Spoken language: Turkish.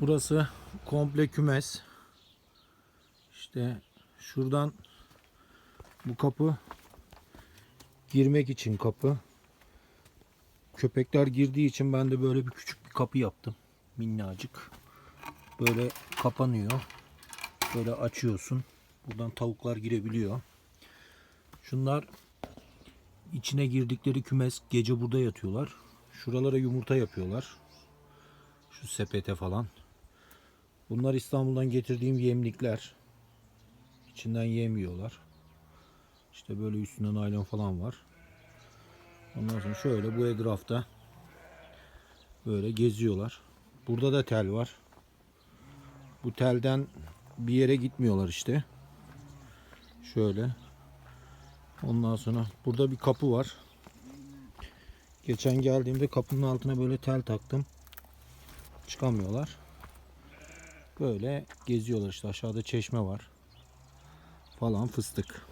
Burası komple kümes. İşte şuradan bu kapı girmek için kapı. Köpekler girdiği için ben de böyle bir küçük bir kapı yaptım. Minnacık. Böyle kapanıyor. Böyle açıyorsun. Buradan tavuklar girebiliyor. Şunlar içine girdikleri kümes gece burada yatıyorlar. Şuralara yumurta yapıyorlar. Şu sepete falan. Bunlar İstanbul'dan getirdiğim yemlikler. İçinden yem yiyorlar. İşte böyle üstünde naylon falan var. Ondan sonra şöyle bu etrafta böyle geziyorlar. Burada da tel var. Bu telden bir yere gitmiyorlar işte. Şöyle. Ondan sonra burada bir kapı var. Geçen geldiğimde kapının altına böyle tel taktım. Çıkamıyorlar. Böyle geziyorlar işte aşağıda çeşme var. Falan fıstık.